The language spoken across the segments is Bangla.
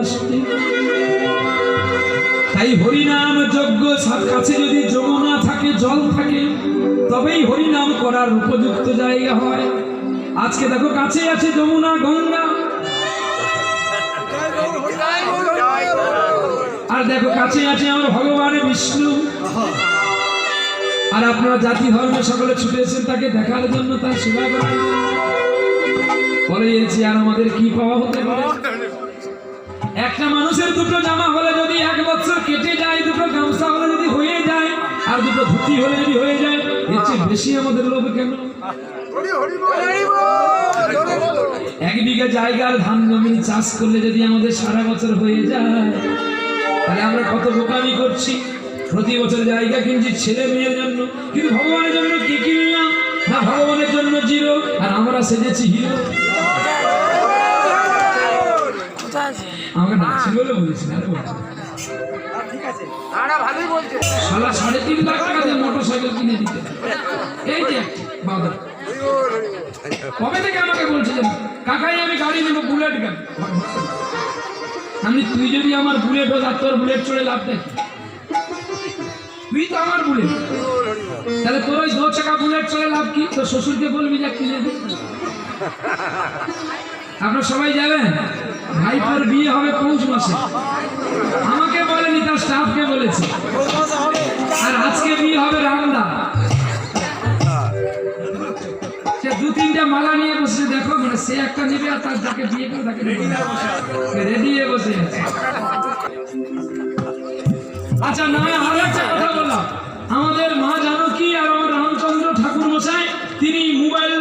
ভালোবাসতে তাই হরিনাম যজ্ঞ কাছে যদি যমুনা থাকে, জল থাকে, তবেই হরিনাম করার উপযুক্ত জায়গা হয়। আজকে দেখো কাছে আছে যমুনা, গঙ্গা। আর দেখো কাছে আছে আমার ভগবান বিষ্ণু। আর আপনারা জাতি, ধর্মে সকলে ছুটে এসেছেন তাকে দেখার জন্য, তার সেবা করার। বলে এসেছি আর আমাদের কি পাওয়া হতে পারে? একটা মানুষের দুটো জামা হলে যদি এক বছর কেটে যায়, দুটো গামছা হলে যদি হয়ে যায়, আর দুটো ধুতি হলে যদি হয়ে যায়, এর চেয়ে বেশি আমাদের লোভ কেন? এক বিঘা জায়গার ধান জমি চাষ করলে যদি আমাদের সারা বছর হয়ে যায়, তাহলে আমরা কত বোকামি করছি। প্রতি বছর জায়গা কিনছি ছেলে মেয়ের জন্য, কিন্তু ভগবানের জন্য কি কিনলাম? না ভগবানের জন্য জিরো, আর আমরা সেজেছি হিরো। আমাকে নাচি বলে বলেছি না সালা সাড়ে তিন লাখ টাকা দিয়ে মোটর সাইকেল কিনে দিতে। এই যে বাবা। কবে থেকে আমাকে বলছে যে কাকাই আমি গাড়ি নেব বুলেট গাড়ি। আমি তুই যদি আমার বুলেট হোক আর তোর বুলেট চড়ে লাভ দেখ তুই তো আমার বুলেট। তাহলে তোর ওই দু চাকা বুলেট চড়ে লাভ কি? তোর শ্বশুরকে বলবি যে কিনে দে আপনারা সবাই যাবেন ভাইপোর বিয়ে হবে পৌষ মাসে। আমাকে বলেনি, তার স্টাফকে বলেছে। আর আজকে বিয়ে হবে রামদা। সে দু তিনটা মালা নিয়ে বসে দেখো মানে সে একটা নেবে আর তার যাকে বিয়ে করে তাকে রেডি হয়ে বসে আচ্ছা না, আর একটা কথা বললাম। আমাদের মা জানো কি আর আমার রামচন্দ্র ঠাকুর মশাই তিনি মোবাইল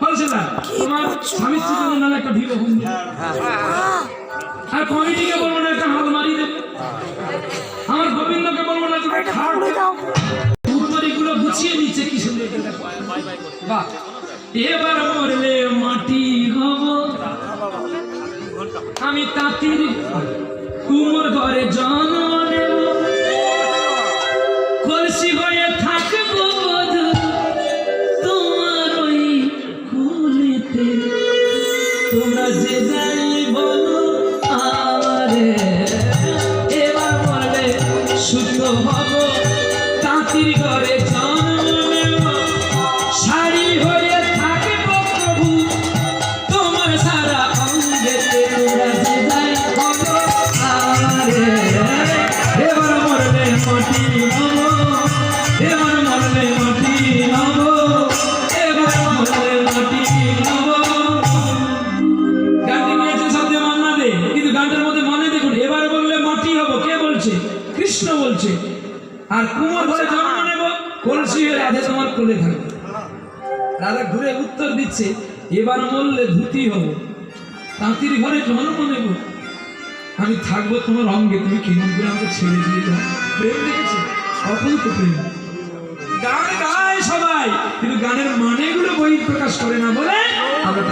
হোলসেলার। তোমার স্বামী স্ত্রীর জন্য নাহলে একটা ভিভো ফোন আর কমিটিকে বলব না একটা হাত মারি দেবে। আমার গোবিন্দকে বলব না তুমি খাও উত্তরীগুলো গুছিয়ে নিচ্ছে কি সুন্দর করে। দেখো। বাহ। এবার মরলে মাটি হব। আমি তাঁতির কুমোর ঘরে জন্ম। তোমরা যে যাই বলো আরে এবার বলে সুস্থ হব। তাঁতির ঘরে জন্ম নেব কৃষ্ণ বলছে, আর কুমার ঘরে জন্ম নেব, কলসি হয়ে রাধে তোমার কোলে থাকবে। রাধা ঘুরে উত্তর দিচ্ছে, এবার মরলে ধুতি হব, তাঁতির ঘরে জন্ম নেব। আমি থাকব তোমার অঙ্গে, তুমি কেমন করে আমাকে ছেড়ে দিয়ে দাও। প্রেম দেখেছে? অপূর্ব প্রেম। গান গায় সবাই, কিন্তু গানের মানেগুলো বই প্রকাশ করে না বলে আমরা